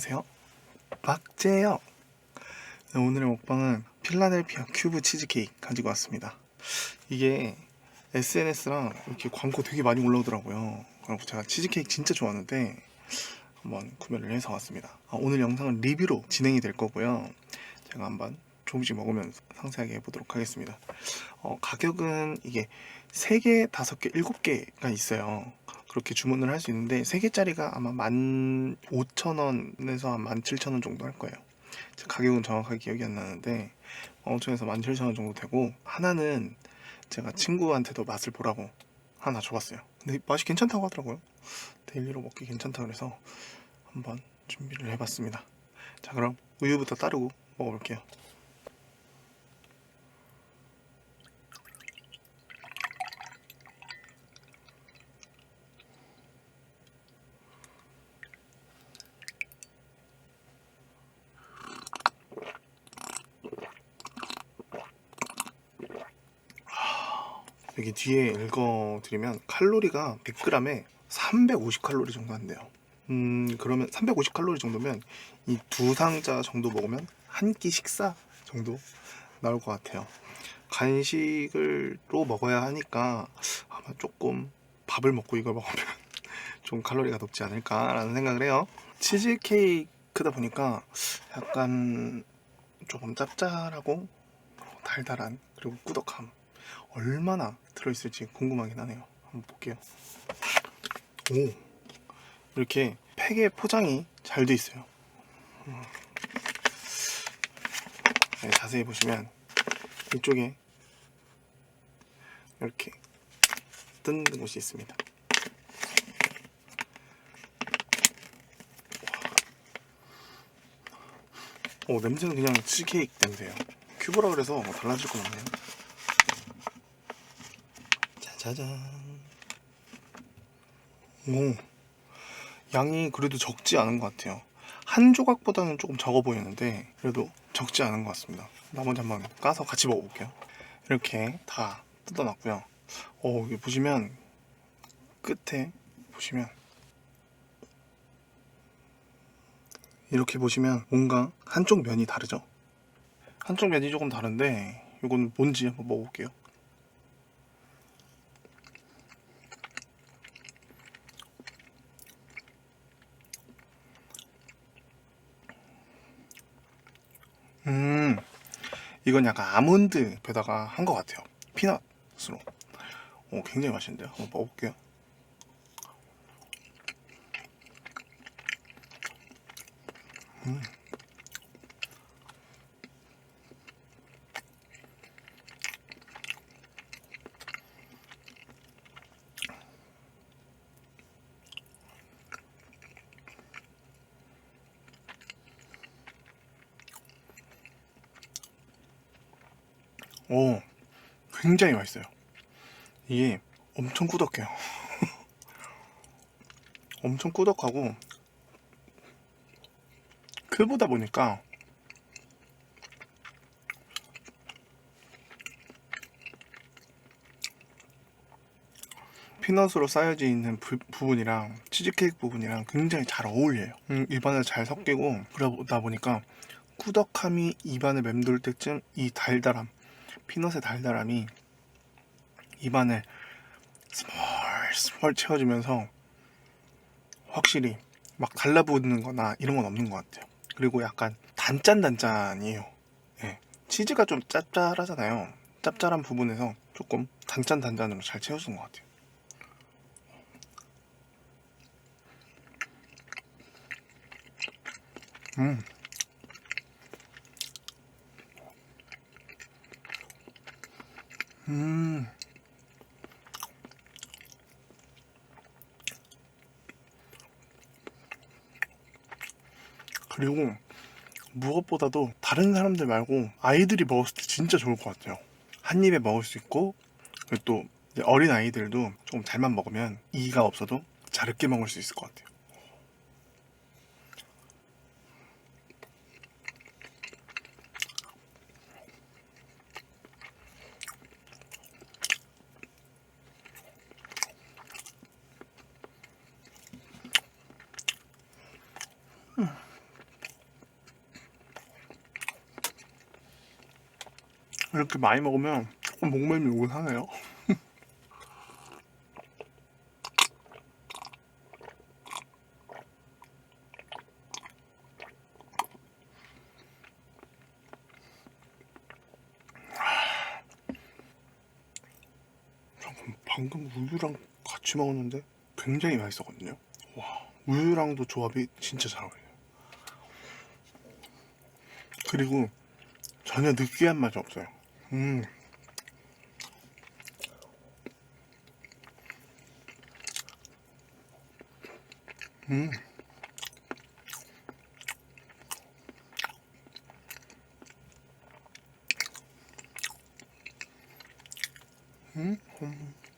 안녕하세요. 박재영. 네, 오늘의 먹방은 필라델피아 큐브 치즈케이크 가지고 왔습니다. 이게 SNS랑 이렇게 광고 되게 많이 올라오더라고요. 그리고 제가 치즈케이크 진짜 좋아하는데 한번 구매를 해서 왔습니다. 아, 오늘 영상은 리뷰로 진행이 될 거고요. 제가 한번 조금씩 먹으면서 상세하게 해보도록 하겠습니다. 어, 가격은 이게 3개, 5개, 7개가 있어요. 그렇게 주문을 할 수 있는데 3개짜리가 아마 15,000원에서 한 17,000원 정도 할 거예요. 제 가격은 정확하게 기억이 안 나는데 15,000원에서 17,000원 정도 되고 하나는 제가 친구한테도 맛을 보라고 하나 줘봤어요. 근데 맛이 괜찮다고 하더라고요. 데일리로 먹기 괜찮다 그래서 한번 준비를 해봤습니다. 자 그럼 우유부터 따르고 먹어볼게요. 여기 뒤에 읽어드리면 칼로리가 100g에 350칼로리 정도 한대요. 음 그러면 350칼로리 정도면 이 두 상자 정도 먹으면 한 끼 식사 정도 나올 것 같아요. 간식을로 먹어야 하니까 아마 조금 밥을 먹고 이걸 먹으면 좀 칼로리가 높지 않을까라는 생각을 해요. 치즈 케이크다 보니까 약간 조금 짭짤하고 달달한 그리고 꾸덕함 얼마나 들어있을지 궁금하긴 하네요. 한번 볼게요. 오, 이렇게 팩의 포장이 잘 돼 있어요. 음. 네, 자세히 보시면 이쪽에 이렇게 뜬 곳이 있습니다. 오, 냄새는 그냥 치즈케이크 냄새예요. 큐브라 그래서 뭐 달라질 건 없네요. 짜잔. 오, 양이 그래도 적지 않은 것 같아요. 한 조각보다는 조금 적어 보이는데 그래도 적지 않은 것 같습니다. 나머지 한번 까서 같이 먹어볼게요. 이렇게 다 뜯어놨고요. 오, 여기 보시면 끝에 보시면 이렇게 보시면 뭔가 한쪽 면이 다르죠? 한쪽 면이 조금 다른데 이건 뭔지 한번 먹어볼게요. 음, 이건 약간 아몬드 배다가 한 것 같아요. 피넛으로. 오, 굉장히 맛있는데요. 한번 먹어볼게요. 음. 오, 굉장히 맛있어요. 이게 엄청 꾸덕해요. 엄청 꾸덕하고 크보다 보니까 피넛으로 쌓여져 있는 부, 분이랑 치즈케이크 부분이랑 굉장히 잘 어울려요. 음, 입안에 잘 섞이고 그러다 보니까 꾸덕함이 입안에 맴돌 때쯤 이 달달함, 피넛의 달달함이 입안에 스멀 스멀 채워지면서 확실히 막 달라붙는 거나 이런 건 없는 것 같아요. 그리고 약간 단짠단짠이에요. 예. 치즈가 좀 짭짤하잖아요. 짭짤한 부분에서 조금 단짠단짠으로 잘 채워진 것 같아요. 음. 음. 그리고 무엇보다도 다른 사람들 말고 아이들이 먹었을 때 진짜 좋을 것 같아요. 한 입에 먹을 수 있고 그리고 또 어린 아이들도 조금 잘만 먹으면 이가 없어도 자르게 먹을 수 있을 것 같아요. 이렇게 많이 먹으면 조금 목말미 오긴 하네요. 방금 우유랑 같이 먹었는데 굉장히 맛있었거든요. 와 우유랑도 조합이 진짜 잘 어울려요. 그리고 전혀 느끼한 맛이 없어요. 음. 음. 음. 음.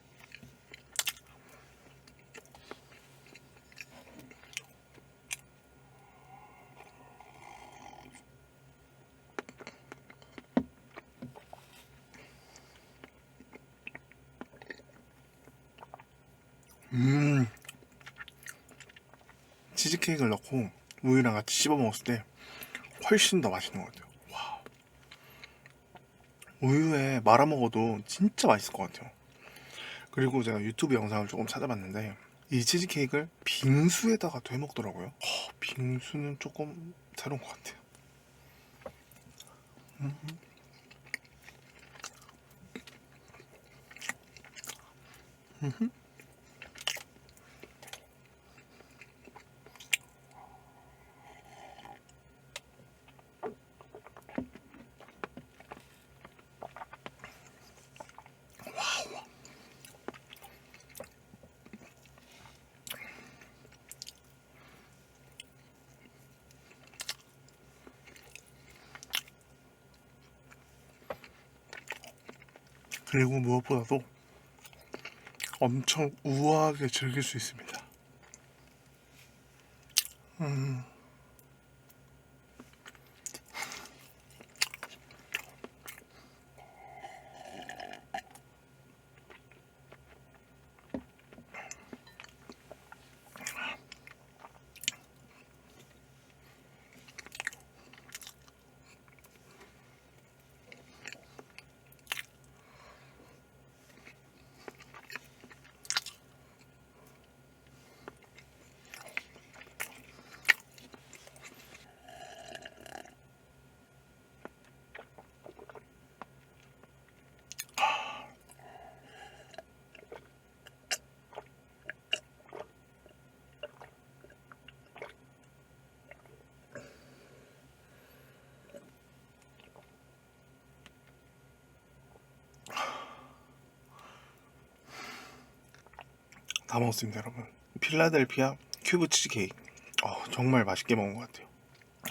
음. 치즈케이크를 넣고 우유랑 같이 씹어 먹었을 때 훨씬 더 맛있는 것 같아요. 와. 우유에 말아 먹어도 진짜 맛있을 것 같아요. 그리고 제가 유튜브 영상을 조금 찾아봤는데 이 치즈케이크를 빙수에다가도 해 먹더라고요. 어, 빙수는 조금 새로운 것 같아요. 음. 음 그리고 무엇보다도 엄청 우아하게 즐길 수 있습니다. 음. 다 먹었습니다, 여러분. 필라델피아 큐브 치즈케이크. 어, 정말 맛있게 먹은 것 같아요.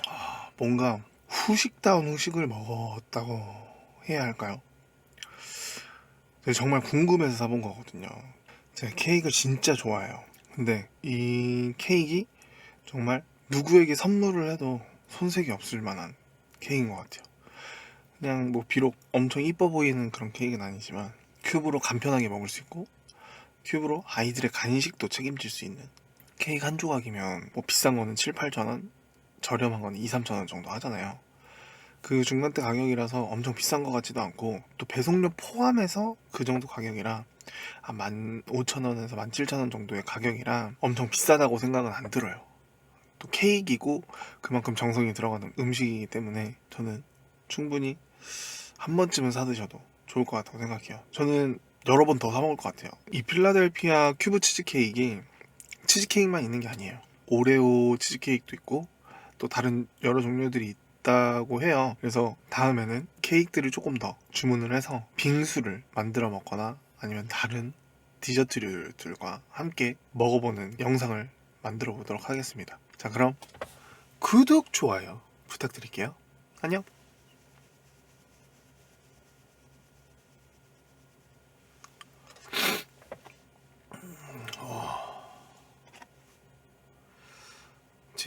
아, 뭔가 후식다운 후식을 먹었다고 해야 할까요? 제가 정말 궁금해서 사본 거거든요. 제가 케이크를 진짜 좋아해요. 근데 이 케이크 정말 누구에게 선물을 해도 손색이 없을 만한 케이크인 것 같아요. 그냥 뭐 비록 엄청 이뻐 보이는 그런 케이크는 아니지만 큐브로 간편하게 먹을 수 있고 큐브로 아이들의 간식도 책임질 수 있는 케이크 한 조각이면 뭐 비싼 거는 7, 8천 원, 저렴한 거는 2, 3천 원 정도 하잖아요. 그 중간대 가격이라서 엄청 비싼 것 같지도 않고 또 배송료 포함해서 그 정도 가격이라 한 15,000원에서 17,000원 정도의 가격이라 엄청 비싸다고 생각은 안 들어요. 또 케이크이고 그만큼 정성이 들어가는 음식이기 때문에 저는 충분히 한 번쯤은 사드셔도 좋을 것 같다고 생각해요. 저는 여러 번 더 사 먹을 것 같아요. 이 필라델피아 큐브 치즈케이크 치즈케이크만 있는 게 아니에요. 오레오 치즈케이크도 있고 또 다른 여러 종류들이 있다고 해요. 그래서 다음에는 케이크들을 조금 더 주문을 해서 빙수를 만들어 먹거나 아니면 다른 디저트류들과 함께 먹어보는 영상을 만들어 보도록 하겠습니다. 자, 그럼 구독, 좋아요 부탁드릴게요. 안녕.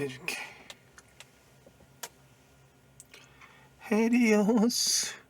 이렇게 헤리오스